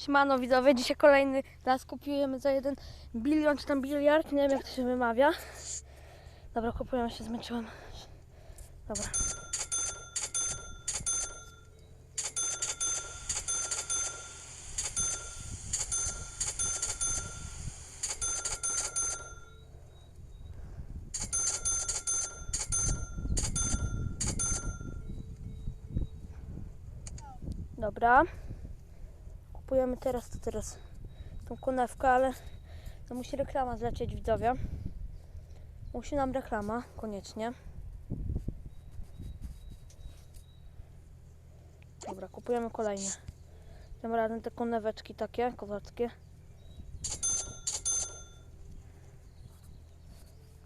Siemano widzowie, dzisiaj kolejny raz kupujemy za jeden bilion czy tam biliard, nie wiem jak to się wymawia. Dobra, kupujemy się, zmęczyłam. Dobra. Dobra. Kupujemy teraz, to teraz tą konewkę, ale to musi reklama zlecieć widzowie. Musi nam reklama, koniecznie. Dobra, kupujemy kolejne. Tym razem te koneweczki takie, kozackie.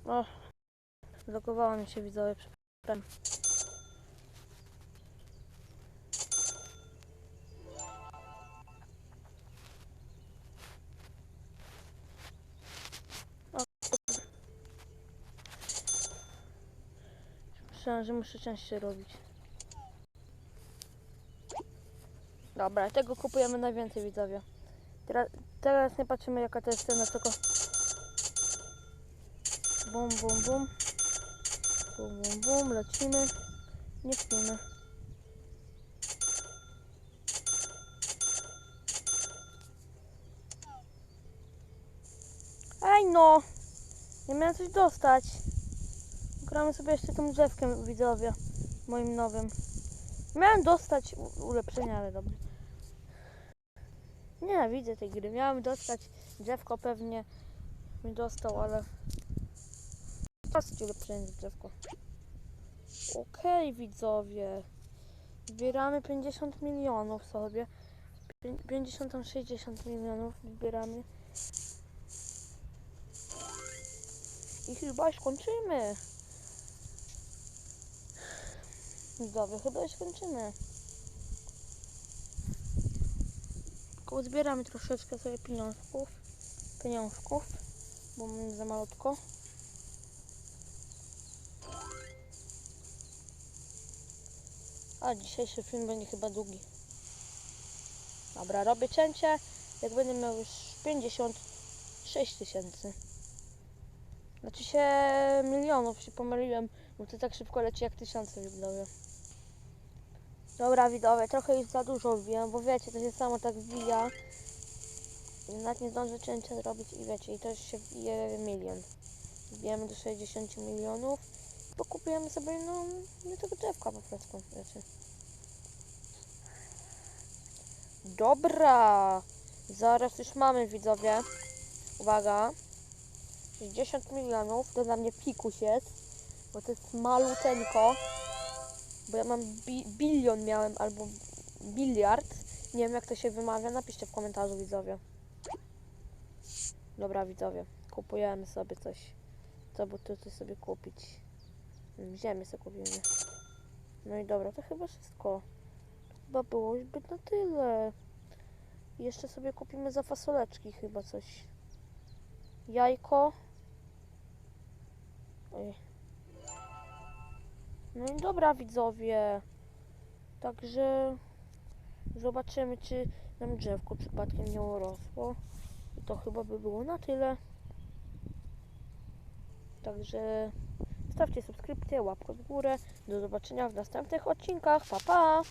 O, zlogowała mi się widzowie, przepraszam. Że muszę częściej robić. Dobra, tego kupujemy najwięcej widzowie. Teraz, teraz nie patrzymy jaka to jest cena, tylko bum bum bum bum bum bum, lecimy nie śpimy Ej no! Nie miałem coś dostać. Gramy sobie jeszcze tym drzewkiem widzowie. Moim nowym. Miałem dostać ulepszenia, ale dobra. Nie widzę tej gry. Miałem dostać drzewko pewnie mi dostał, ale dostać ulepszenie drzewko. Okej widzowie. Zbieramy 50 milionów sobie. Pię- 50 tam 60 milionów zbieramy. I chyba już kończymy. Widzowie, chyba już kończymy. Tylko zbieramy troszeczkę sobie pieniążków. Pieniążków, bo mamy za malutko. A dzisiejszy film będzie chyba długi. Dobra, robię cięcie. Jak będę miał już 56 tysięcy. Znaczy się milionów się pomyliłem, bo to tak szybko leci jak tysiące widzowie. Dobra widzowie, trochę już za dużo wbijam, bo wiecie, to się samo tak wbija. Nawet nie zdążę cięcia zrobić i wiecie, i to już się wbije milion. Wbijamy do 60 milionów, bo kupujemy sobie no, nie tego drzewka po prostu, wiecie. Dobra, zaraz już mamy widzowie. Uwaga. 60 milionów, to dla mnie pikuś jest, bo to jest maluteńko, bo ja mam bi bilion miałem, albo biliard, nie wiem jak to się wymawia, napiszcie w komentarzu widzowie. Dobra widzowie, kupujemy sobie coś, co by tu coś sobie kupić, ziemię sobie kupimy. No i dobra, to chyba wszystko, chyba było już być na tyle. Jeszcze sobie kupimy za fasoleczki chyba coś. Jajko. No i dobra widzowie. Także zobaczymy czy nam drzewko przypadkiem nie urosło. I to chyba by było na tyle. Także stawcie subskrypcję, łapkę w górę. Do zobaczenia w następnych odcinkach. Pa pa!